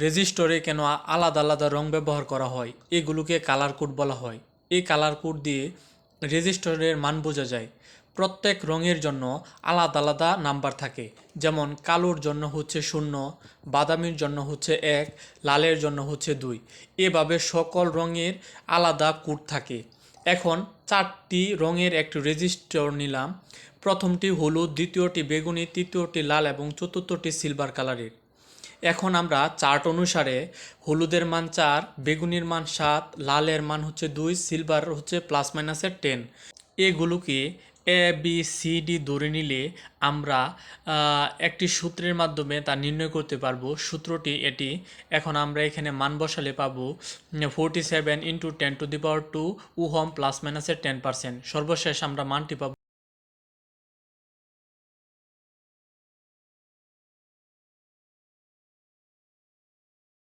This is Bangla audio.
রেজিস্টরে কেন আলাদা আলাদা রং ব্যবহার করা হয়? এগুলোকে কালার কোড বলা হয়। এই কালার কোড দিয়ে রেজিস্টরের মান বোঝা যায়। প্রত্যেক রঙের জন্য আলাদা আলাদা নাম্বার থাকে। যেমন কালোর জন্য হচ্ছে শূন্য, বাদামির জন্য হচ্ছে এক, লালের জন্য হচ্ছে দুই। এভাবে সকল রঙের আলাদা কোড থাকে। এখন চারটি রঙের একটি রেজিস্টর নিলাম। প্রথমটি হলুদ, দ্বিতীয়টি বেগুনি, তৃতীয়টি লাল এবং চতুর্থটি সিলভার কালারের। এখন আমরা চার্ট অনুসারে হলুদের মান চার, বেগুনির মান সাত, লালের মান হচ্ছে দুই, সিলভার হচ্ছে প্লাস মাইনাসের টেন এগুলোকে এ বি সি ডি ধরে নিলে আমরা একটি সূত্রের মাধ্যমে তা নির্ণয় করতে পারব। সূত্রটি এটি, এখন আমরা এখানে মান বসালে পাবো forty seven into ten to the power two um plus মাইনাসের টেন পার্সেন্ট সর্বশেষ আমরা মানটি পাবো